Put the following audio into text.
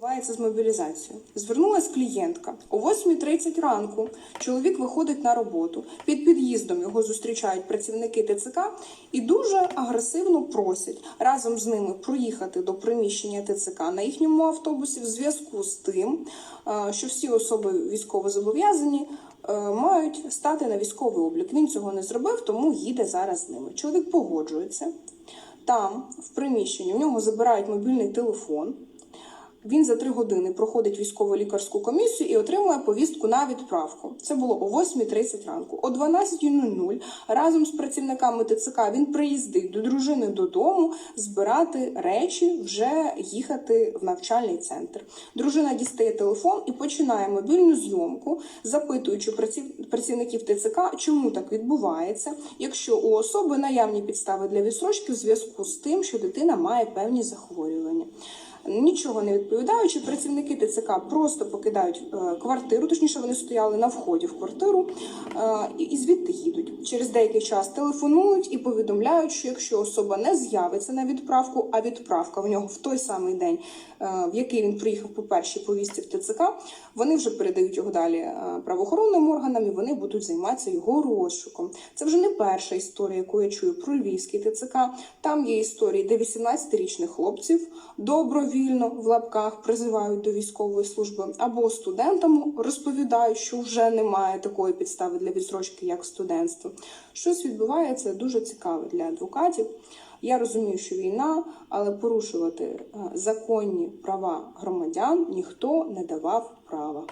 Відбувається з мобілізацією. Звернулась клієнтка о 8.30 ранку. Чоловік виходить на роботу. Під під'їздом його зустрічають працівники ТЦК і дуже агресивно просять разом з ними проїхати до приміщення ТЦК на їхньому автобусі в зв'язку з тим, е, що всі особи військовозобов'язані е, мають стати на військовий облік. Він цього не зробив, тому їде зараз з ними. Чоловік погоджується. Там, в приміщенні, у нього забирають мобільний телефон. Він за три години проходить військово-лікарську комісію і отримує повістку на відправку. Це було о 8.30 ранку. О 12.00 разом з працівниками ТЦК він приїздить до дружини додому збирати речі, вже їхати в навчальний центр. Дружина дістає телефон і починає мобільну зйомку, запитуючи праців- працівників ТЦК, чому так відбувається, якщо у особи наявні підстави для відсрочки в зв'язку з тим, що дитина має певні захворювання. Нічого не відповідаючи, працівники ТЦК просто покидають е, квартиру, точніше вони стояли на вході в квартиру е, і, звідти їдуть. Через деякий час телефонують і повідомляють, що якщо особа не з'явиться на відправку, а відправка в нього в той самий день, е, в який він приїхав по першій повістці в ТЦК, вони вже передають його далі правоохоронним органам і вони будуть займатися його розшуком. Це вже не перша історія, яку я чую про львівський ТЦК. Там є історії, де 18-річних хлопців добровільно в лапках призивають до військової служби, або студентам розповідають, що вже немає такої підстави для відсрочки, як студентство. Щось відбувається дуже цікаве для адвокатів. Я розумію, що війна, але порушувати е, законні права громадян ніхто не давав права.